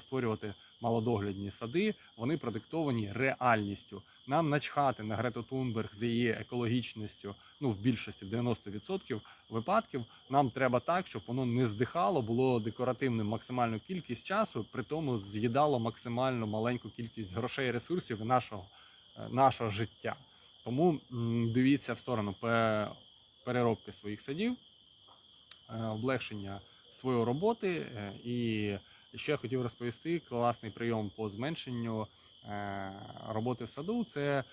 створювати малодоглядні сади, вони продиктовані реальністю. Нам начхати на Грету Тунберг з її екологічністю, ну в більшості в 90% випадків. Нам треба так, щоб воно не здихало, було декоративним максимальну кількість часу, при тому з'їдало максимально маленьку кількість грошей і ресурсів і нашого, е, нашого життя. Тому дивіться в сторону переробки своїх садів, е, облегшення своєї роботи. е, І ще я хотів розповісти класний прийом по зменшенню е, роботи в саду це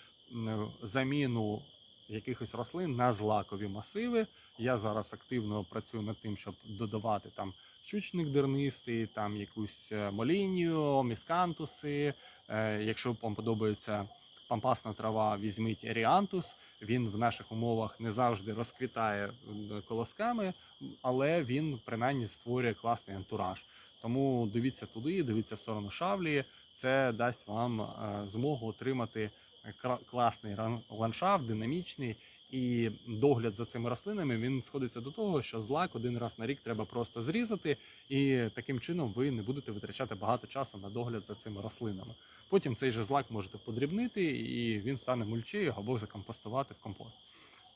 заміну якихось рослин на злакові масиви. Я зараз активно працюю над тим, щоб додавати там щучник дернистий, там якусь е, молінію, міскантуси. Е, Якщо вам подобається пампасна трава, візьміть еріантус. Він в наших умовах не завжди розквітає колосками, але він принаймні створює класний антураж. Тому дивіться туди, дивіться в сторону шавлі. Це дасть вам е, змогу отримати класний ландшафт, динамічний. І догляд за цими рослинами він сходиться до того, що злак один раз на рік треба просто зрізати, і таким чином ви не будете витрачати багато часу на догляд за цими рослинами. Потім цей же злак можете подрібнити, і він стане мульчею або закомпостувати в компост.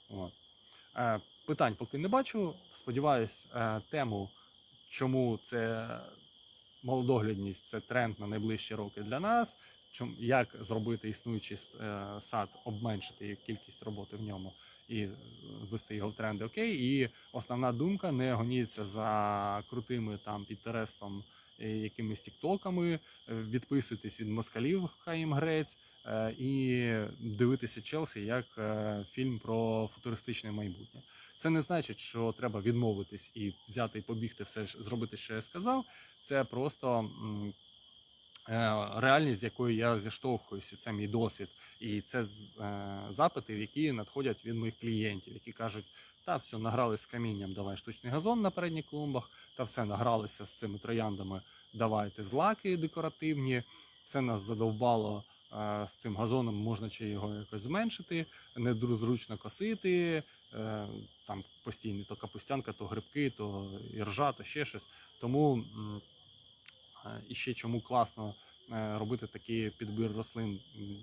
От. Е, питань поки не бачу. Сподіваюсь, е, тему, чому це молодоглядність, це тренд на найближчі роки для нас. Чом, як зробити існуючий е, сад, обменшити кількість роботи в ньому і ввести його в тренди окей. І основна думка не гоніться за крутими там підтерестом е, якимись тіктоками, е, відписуйтесь від москалів, хай їм грець, і дивитися Челсі як фільм про футуристичне майбутнє. Це не значить, що треба відмовитись і взяти і побігти все ж зробити, що я сказав. Це просто реальність, з якою я зіштовхуюся. Це мій досвід, і це е, запити, які надходять від моїх клієнтів, які кажуть. Та все, награлись з камінням, давай штучний газон на передніх клумбах, та все награлися з цими трояндами, давайте злаки декоративні. Все нас задовбало е, з цим газоном, можна чи його якось зменшити, не дуже зручно косити. е, Там постійно то капустянка, то грибки, то іржа, то ще щось. Тому е, і ще чому класно е, робити такий підбір рослин,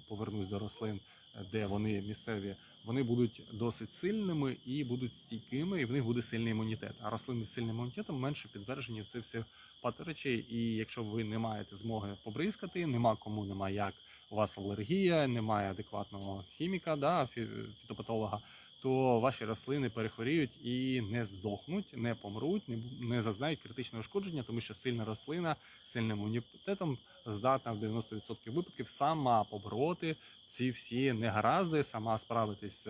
повернусь до рослин, е, де вони місцеві, вони будуть досить сильними і будуть стійкими, і в них буде сильний імунітет. А рослини з сильним імунітетом менше підтверджені в цих всіх патеречей. І якщо ви не маєте змоги побризкати, нема кому, нема як, у вас алергія, немає адекватного хіміка, да, фі- фітопатолога, то ваші рослини перехворіють і не здохнуть, не помруть, не, зазнають критичного ушкодження, тому що сильна рослина сильним імунітетом здатна в 90% випадків сама побороти ці всі негаразди, сама справитись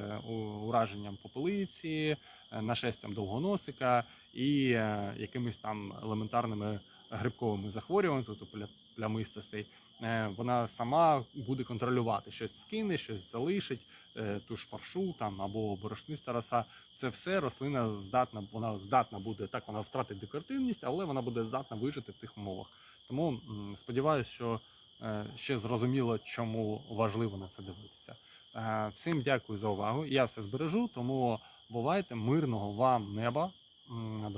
ураженням попелиці, е, нашестям довгоносика і е, якимись там елементарними грибковими захворюваннями, тобто плямистостей. Е, Вона сама буде контролювати, щось скине, щось залишить, е, ту ж паршу там або борошниста роса. Це все рослина здатна, вона здатна буде так, вона втратить декоративність, але вона буде здатна вижити в тих умовах. Тому сподіваюся, що е, ще зрозуміло, чому важливо на це дивитися. Всім дякую за увагу. Я все збережу, тому бувайте мирного вам неба